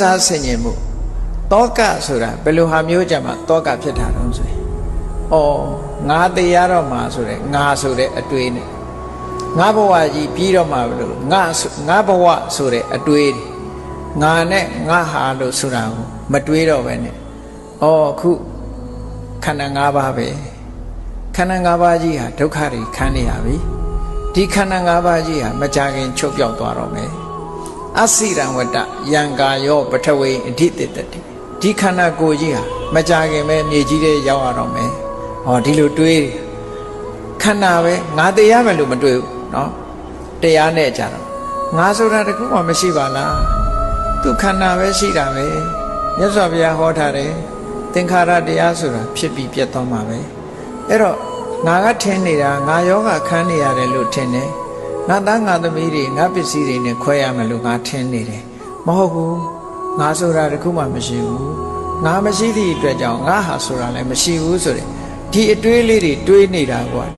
စားဆင်ញင်မှုတောကဆိုတာဘယ်လိုဟာမျိုးကြမှာတောကဖြစ်တာတော့ဆိုရင်ဩငါတရားတော့မှာဆိုတဲ့ငါဆိုတဲ့အတွေးနဲ့ငါဘဝကြီးပြီးတော့မှာဘလို့ငါဆိုငါဘဝဆိုတဲ့အတွေးတွေငါနဲ့ငါဟာလို့ဆိုတာကိုမတွေးတော့ပဲနဲ့ဩအခုခန္ဓာ၅ပါးပဲခန္ဓာ၅ပါးကြီးဟာဒုက္ခတွေခံနေရပြီဒီခန္ဓာ၅ပါးကြီးဟာမကြခင်ချုပ်ပြောက်သွားတော့မယ် အစိရံဝတ္တယံကာယောပထဝေအဓိတတတိဒီခန္ဓာကိုယ်ကြီးဟာမကြခင်ပဲမြေကြီးတဲ့ရောက်ရတော့မယ်ဟောဒီလိုတွေးတယ်ခန္ဓာပဲငါတရားမယ်လို့မတွေးဘူးเนาะတရားနဲ့ကြတော့ငါဆိုတာတခုမှမရှိပါလားသူခန္ဓာပဲရှိတာပဲမြတ်စွာဘုရားဟောထားတယ်သင်္ခါရတရားဆိုတာဖြစ်ပြီးပြတ်သွားမှာပဲအဲ့တော့ငါကထင်နေတာငါယောဂခန်းနေရတယ်လို့ထင်တယ် ငါသားငါသမီးတွေငါပစ္စည်းတွေနဲ့ခွဲရမယ်လို့ငါထင်နေတယ်မဟုတ်ဘူးငါဆိုတာတခုမှမရှိဘူးငါမရှိသည့်အတွက်ကြောင့်ငါဟာဆိုတာလည်းမရှိဘူးဆိုတဲ့ဒီအတွေးလေးတွေတွေးနေတာကွာ